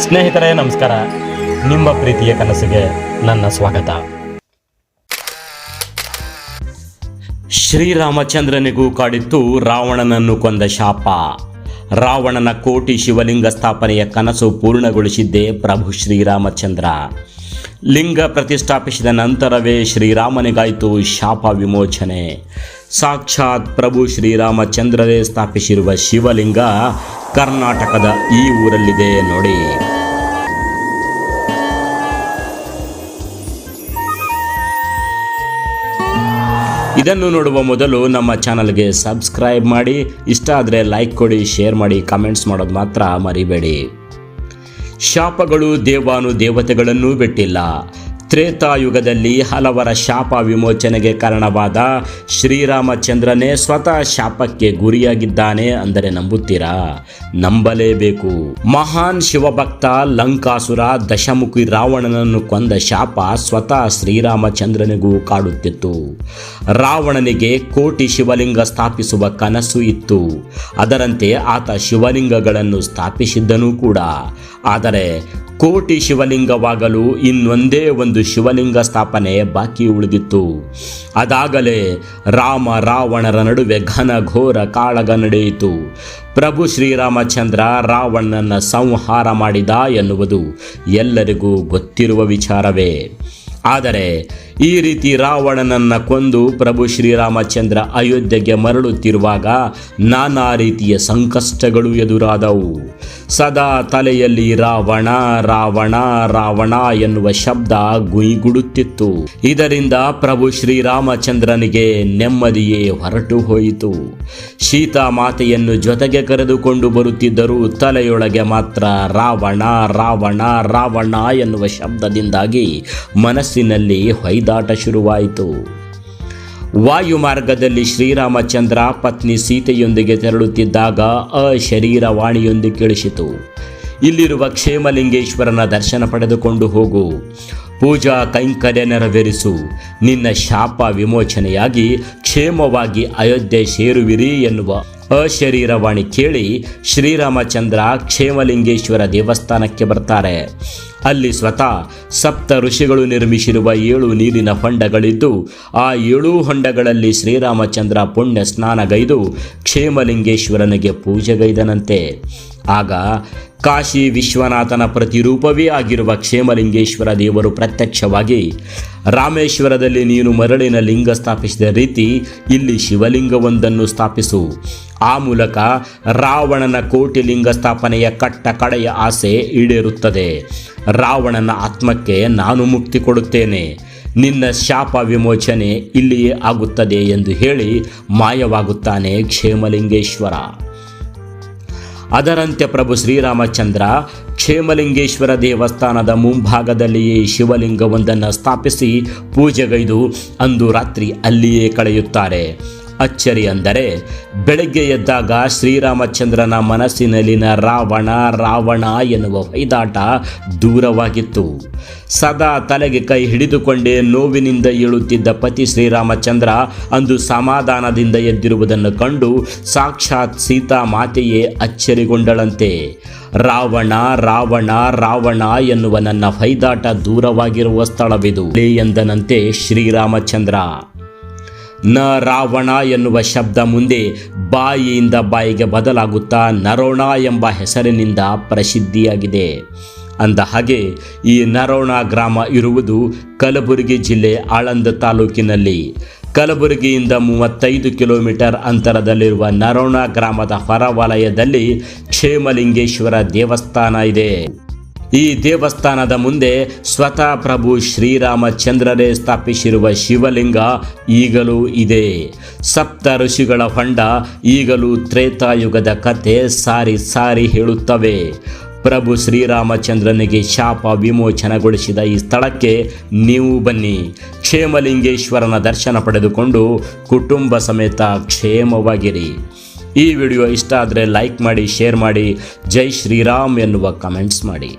ಸ್ನೇಹಿತರೆ, ನಮಸ್ಕಾರ. ನಿಮ್ಮ ಪ್ರೀತಿಯ ಕನಸಿಗೆ ನನ್ನ ಸ್ವಾಗತ. ಶ್ರೀರಾಮಚಂದ್ರನಿಗೂ ಕಾಡಿತ್ತು ರಾವಣನನ್ನು ಕೊಂದ ಶಾಪ. ರಾವಣನ ಕೋಟಿ ಶಿವಲಿಂಗ ಸ್ಥಾಪನೆಯ ಕನಸು ಪೂರ್ಣಗೊಳಿಸಿದ್ದೇ ಪ್ರಭು ಶ್ರೀರಾಮಚಂದ್ರ. ಲಿಂಗ ಪ್ರತಿಷ್ಠಾಪಿಸಿದ ನಂತರವೇ ಶ್ರೀರಾಮನಿಗಾಯಿತು ಶಾಪ ವಿಮೋಚನೆ. ಸಾಕ್ಷಾತ್ ಪ್ರಭು ಶ್ರೀರಾಮಚಂದ್ರರೇ ಸ್ಥಾಪಿಸಿರುವ ಶಿವಲಿಂಗ ಕರ್ನಾಟಕದ ಈ ಊರಲ್ಲಿದೆ ನೋಡಿ. ಇದನ್ನು ನೋಡುವ ಮೊದಲು ನಮ್ಮ ಚಾನಲ್ಗೆ ಸಬ್ಸ್ಕ್ರೈಬ್ ಮಾಡಿ, ಇಷ್ಟ ಆದರೆ ಲೈಕ್ ಕೊಡಿ, ಶೇರ್ ಮಾಡಿ, ಕಮೆಂಟ್ಸ್ ಮಾಡೋದು ಮಾತ್ರ ಮರಿಬೇಡಿ. ಶಾಪಗಳು ದೇವಾನು ದೇವತೆಗಳನ್ನೂ ಬಿಟ್ಟಿಲ್ಲ. ತ್ರೇತಾಯುಗದಲ್ಲಿ ಹಲವರ ಶಾಪ ವಿಮೋಚನೆಗೆ ಕಾರಣವಾದ ಶ್ರೀರಾಮಚಂದ್ರನೇ ಸ್ವತಃ ಶಾಪಕ್ಕೆ ಗುರಿಯಾಗಿದ್ದಾನೆ ಅಂದರೆ ನಂಬುತ್ತೀರಾ? ನಂಬಲೇಬೇಕು. ಮಹಾನ್ ಶಿವಭಕ್ತ ಲಂಕಾಸುರ ದಶಮುಖಿ ರಾವಣನನ್ನು ಕೊಂದ ಶಾಪ ಸ್ವತಃ ಶ್ರೀರಾಮಚಂದ್ರನಿಗೂ ಕಾಡುತ್ತಿತ್ತು. ರಾವಣನಿಗೆ ಕೋಟಿ ಶಿವಲಿಂಗ ಸ್ಥಾಪಿಸುವ ಕನಸು ಇತ್ತು. ಅದರಂತೆ ಆತ ಶಿವಲಿಂಗಗಳನ್ನು ಸ್ಥಾಪಿಸಿದ್ದನೂ ಕೂಡ. ಆದರೆ ಕೋಟಿ ಶಿವಲಿಂಗವಾಗಲು ಇನ್ನೊಂದೇ ಒಂದು ಶಿವಲಿಂಗ ಸ್ಥಾಪನೆ ಬಾಕಿ ಉಳಿದಿತ್ತು. ಅದಾಗಲೇ ರಾಮ ರಾವಣರ ನಡುವೆ ಘನ ಘೋರ ಕಾಳಗ ನಡೆಯಿತು. ಪ್ರಭು ಶ್ರೀರಾಮಚಂದ್ರ ರಾವಣನನ್ನು ಸಂಹಾರ ಮಾಡಿದ ಎನ್ನುವುದು ಎಲ್ಲರಿಗೂ ಗೊತ್ತಿರುವ ವಿಚಾರವೇ. ಆದರೆ ಈ ರೀತಿ ರಾವಣನನ್ನು ಕೊಂದು ಪ್ರಭು ಶ್ರೀರಾಮಚಂದ್ರ ಅಯೋಧ್ಯೆಗೆ ಮರಳುತ್ತಿರುವಾಗ ನಾನಾ ರೀತಿಯ ಸಂಕಷ್ಟಗಳು ಎದುರಾದವು. ಸದಾ ತಲೆಯಲ್ಲಿ ರಾವಣ ರಾವಣ ರಾವಣ ಎನ್ನುವ ಶಬ್ದ ಗುಯಿಗುಡುತ್ತಿತ್ತು. ಇದರಿಂದ ಪ್ರಭು ಶ್ರೀರಾಮಚಂದ್ರನಿಗೆ ನೆಮ್ಮದಿಯೇ ಹೊರಟು ಹೋಯಿತು. ಸೀತಾ ಮಾತೆಯನ್ನು ಜೊತೆಗೆ ಕರೆದುಕೊಂಡು ಬರುತ್ತಿದ್ದರೂ ತಲೆಯೊಳಗೆ ಮಾತ್ರ ರಾವಣ ರಾವಣ ರಾವಣ ಎನ್ನುವ ಶಬ್ದದಿಂದಾಗಿ ಮನಸ್ಸಿನಲ್ಲಿ ಹೊಯ್ದಾಟ ಶುರುವಾಯಿತು. ವಾಯು ಮಾರ್ಗದಲ್ಲಿ ಶ್ರೀರಾಮಚಂದ್ರ ಪತ್ನಿ ಸೀತೆಯೊಂದಿಗೆ ತೆರಳುತ್ತಿದ್ದಾಗ ಅಶರೀರವಾಣಿಯೊಂದು ಕೇಳಿಸಿತು. ಇಲ್ಲಿರುವ ಕ್ಷೇಮಲಿಂಗೇಶ್ವರನ ದರ್ಶನ ಪಡೆದುಕೊಂಡು ಹೋಗು. ಪೂಜಾ ಕೈಂಕರ್ಯ ನೆರವೇರಿಸು. ನಿನ್ನ ಶಾಪ ವಿಮೋಚನೆಯಾಗಿ ಕ್ಷೇಮವಾಗಿ ಅಯೋಧ್ಯೆ ಸೇರುವಿರಿ ಎನ್ನುವ ಅಶರೀರವಾಣಿ ಕೇಳಿ ಶ್ರೀರಾಮಚಂದ್ರ ಕ್ಷೇಮಲಿಂಗೇಶ್ವರ ದೇವಸ್ಥಾನಕ್ಕೆ ಬರ್ತಾರೆ. ಅಲ್ಲಿ ಸ್ವತಃ ಸಪ್ತ ಋಷಿಗಳು ನಿರ್ಮಿಸಿರುವ ಏಳು ನೀರಿನ ಹೊಂಡಗಳಿದ್ದು, ಆ ಏಳು ಹೊಂಡಗಳಲ್ಲಿ ಶ್ರೀರಾಮಚಂದ್ರ ಪುಣ್ಯ ಸ್ನಾನಗೈದು ಕ್ಷೇಮಲಿಂಗೇಶ್ವರನಿಗೆ ಪೂಜೆಗೈದನಂತೆ. ಆಗ ಕಾಶಿ ವಿಶ್ವನಾಥನ ಪ್ರತಿರೂಪವೇ ಆಗಿರುವ ಕ್ಷೇಮಲಿಂಗೇಶ್ವರ ದೇವರು ಪ್ರತ್ಯಕ್ಷವಾಗಿ, ರಾಮೇಶ್ವರದಲ್ಲಿ ನೀನು ಮರಳಿನ ಲಿಂಗ ಸ್ಥಾಪಿಸಿದ ರೀತಿ ಇಲ್ಲಿ ಶಿವಲಿಂಗವೊಂದನ್ನು ಸ್ಥಾಪಿಸು. ಆ ಮೂಲಕ ರಾವಣನ ಕೋಟಿ ಲಿಂಗ ಸ್ಥಾಪನೆಯ ಕಟ್ಟ ಕಡೆಯ ಆಸೆ ಈಡೇರುತ್ತದೆ. ರಾವಣನ ಆತ್ಮಕ್ಕೆ ನಾನು ಮುಕ್ತಿ ಕೊಡುತ್ತೇನೆ. ನಿನ್ನ ಶಾಪ ವಿಮೋಚನೆ ಇಲ್ಲಿಯೇ ಆಗುತ್ತದೆ ಎಂದು ಹೇಳಿ ಮಾಯವಾಗುತ್ತಾನೆ ಕ್ಷೇಮಲಿಂಗೇಶ್ವರ. ಅದರಂತೆ ಪ್ರಭು ಶ್ರೀರಾಮಚಂದ್ರ ಕ್ಷೇಮಲಿಂಗೇಶ್ವರ ದೇವಸ್ಥಾನದ ಮುಂಭಾಗದಲ್ಲಿಯೇ ಶಿವಲಿಂಗವೊಂದನ್ನು ಸ್ಥಾಪಿಸಿ ಪೂಜೆಗೈದು ಅಂದು ರಾತ್ರಿ ಅಲ್ಲಿಯೇ ಕಳೆಯುತ್ತಾರೆ. ಅಚ್ಚರಿ ಅಂದರೆ ಬೆಳಗ್ಗೆ ಎದ್ದಾಗ ಶ್ರೀರಾಮಚಂದ್ರನ ಮನಸ್ಸಿನಲ್ಲಿನ ರಾವಣ ರಾವಣ ಎನ್ನುವ ಹೊಯ್ದಾಟ ದೂರವಾಗಿತ್ತು. ಸದಾ ತಲೆಗೆ ಕೈ ಹಿಡಿದುಕೊಂಡೇ ನೋವಿನಿಂದ ಏಳುತ್ತಿದ್ದ ಪತಿ ಶ್ರೀರಾಮಚಂದ್ರ ಅಂದು ಸಮಾಧಾನದಿಂದ ಎದ್ದಿರುವುದನ್ನು ಕಂಡು ಸಾಕ್ಷಾತ್ ಸೀತಾ ಮಾತೆಯೇ ಅಚ್ಚರಿಗೊಂಡಳಂತೆ. ರಾವಣ ರಾವಣ ರಾವಣ ಎನ್ನುವ ನನ್ನ ಹೊಯ್ದಾಟ ದೂರವಾಗಿರುವ ಸ್ಥಳವಿದು. ಎಂದನಂತೆ ಶ್ರೀರಾಮಚಂದ್ರ. ನ ರಾವಣ ಎನ್ನುವ ಶಬ್ದ ಮುಂದೆ ಬಾಯಿಯಿಂದ ಬಾಯಿಗೆ ಬದಲಾಗುತ್ತಾ ನರೋಣ ಎಂಬ ಹೆಸರಿನಿಂದ ಪ್ರಸಿದ್ಧಿಯಾಗಿದೆ. ಅಂದ ಹಾಗೆ ಈ ನರೋಣ ಗ್ರಾಮ ಇರುವುದು ಕಲಬುರಗಿ ಜಿಲ್ಲೆ ಆಳಂದ ತಾಲೂಕಿನಲ್ಲಿ. ಕಲಬುರಗಿಯಿಂದ ಮೂವತ್ತೈದು ಕಿಲೋಮೀಟರ್ ಅಂತರದಲ್ಲಿರುವ ನರೋಣ ಗ್ರಾಮದ ಹೊರವಲಯದಲ್ಲಿ ಕ್ಷೇಮಲಿಂಗೇಶ್ವರ ದೇವಸ್ಥಾನ ಇದೆ. ಈ ದೇವಸ್ಥಾನದ ಮುಂದೆ ಸ್ವತಃ ಪ್ರಭು ಶ್ರೀರಾಮಚಂದ್ರರೇ ಸ್ಥಾಪಿಸಿರುವ ಶಿವಲಿಂಗ ಈಗಲೂ ಇದೆ. ಸಪ್ತ ಋಷಿಗಳ ಹೊಂಡ ಈಗಲೂ ತ್ರೇತಾಯುಗದ ಕಥೆ ಸಾರಿ ಸಾರಿ ಹೇಳುತ್ತವೆ. ಪ್ರಭು ಶ್ರೀರಾಮಚಂದ್ರನಿಗೆ ಶಾಪ ವಿಮೋಚನೆಗೊಳಿಸಿದ ಈ ಸ್ಥಳಕ್ಕೆ ನೀವು ಬನ್ನಿ. ಕ್ಷೇಮಲಿಂಗೇಶ್ವರನ ದರ್ಶನ ಪಡೆದುಕೊಂಡು ಕುಟುಂಬ ಸಮೇತ ಕ್ಷೇಮವಾಗಿರಿ. ಈ ವಿಡಿಯೋ ಇಷ್ಟ ಆದರೆ ಲೈಕ್ ಮಾಡಿ, ಶೇರ್ ಮಾಡಿ, ಜೈ ಶ್ರೀರಾಮ್ ಎನ್ನುವ ಕಮೆಂಟ್ಸ್ ಮಾಡಿ.